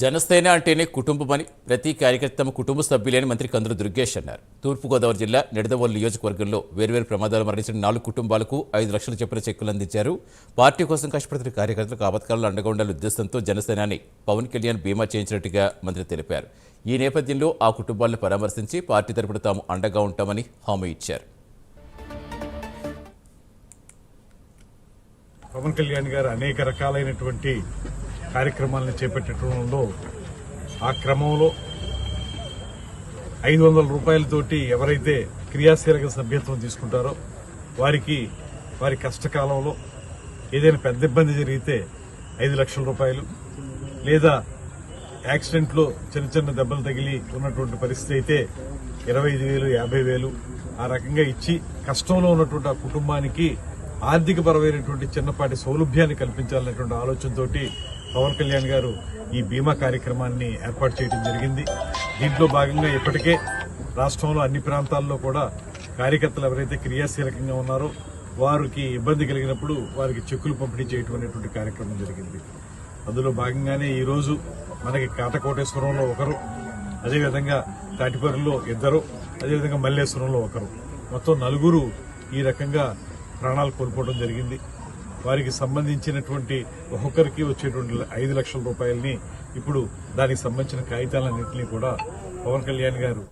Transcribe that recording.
జనసేన అంటేనే కుటుంబమని ప్రతి కార్యకర్త తమ కుటుంబ సభ్యులేని మంత్రి కందులు దుర్గేష్ అన్నారు. తూర్పుగోదావరి జిల్లా నిడదవోలు నియోజకవర్గంలో వేర్వేరు ప్రమాదాలు మరణించిన నాలుగు కుటుంబాలకు ఐదు లక్షల చెప్పిన చెక్కులు అందించారు. పార్టీ కోసం కష్టపడుతున్న కార్యకర్తలకు ఆపత్కాలంలో అండగా ఉండాలి ఉద్దేశంతో జనసేనాని పవన్ కళ్యాణ్ బీమా చేయించినట్టుగా మంత్రి తెలిపారు. ఈ నేపథ్యంలో ఆ కుటుంబాలను పరామర్శించి పార్టీ తరపున తాము అండగా ఉంటామని హామీ ఇచ్చారు. పవన్ కళ్యాణ్ గారు అనేక రకాలైనటువంటి కార్యక్రమాలను చేపట్టడంలో ఆ క్రమంలో ఐదు వందల రూపాయలతోటి ఎవరైతే క్రియాశీలక సభ్యత్వం తీసుకుంటారో వారికి వారి కష్టకాలంలో ఏదైనా పెద్ద ఇబ్బంది జరిగితే ఐదు లక్షల రూపాయలు లేదా యాక్సిడెంట్లో చిన్న చిన్న దెబ్బలు తగిలి ఉన్నటువంటి పరిస్థితి అయితే ఇరవై ఐదు వేలు యాభై వేలు ఆ రకంగా ఇచ్చి కష్టంలో ఉన్నటువంటి ఆ కుటుంబానికి ఆర్థికపరమైనటువంటి చిన్నపాటి సౌలభ్యాన్ని కల్పించాలనేటువంటి ఆలోచనతోటి పవన్ కళ్యాణ్ గారు ఈ బీమా కార్యక్రమాన్ని ఏర్పాటు చేయడం జరిగింది. దీంట్లో భాగంగా ఇప్పటికే రాష్ట్రంలో అన్ని ప్రాంతాల్లో కూడా కార్యకర్తలు ఎవరైతే క్రియాశీలకంగా ఉన్నారో వారికి ఇబ్బంది కలిగినప్పుడు వారికి చెక్కులు పంపిణీ చేయటం అనేటువంటి కార్యక్రమం జరిగింది. అందులో భాగంగానే ఈరోజు మనకి కాటకోటేశ్వరంలో ఒకరు అదేవిధంగా తాటిపర్రులో ఇద్దరు అదేవిధంగా మల్లేశ్వరంలో ఒకరు. మొత్తం నలుగురు ఈ రకంగా ప్రాణాలు కోల్పోవడం జరిగింది. వారికి సంబంధించినటువంటి ఒక్కొక్కరికి వచ్చేటువంటి ఐదు లక్షల రూపాయలని ఇప్పుడు దానికి సంబంధించిన కాగితాలన్నింటినీ కూడా పవన్ కళ్యాణ్ గారు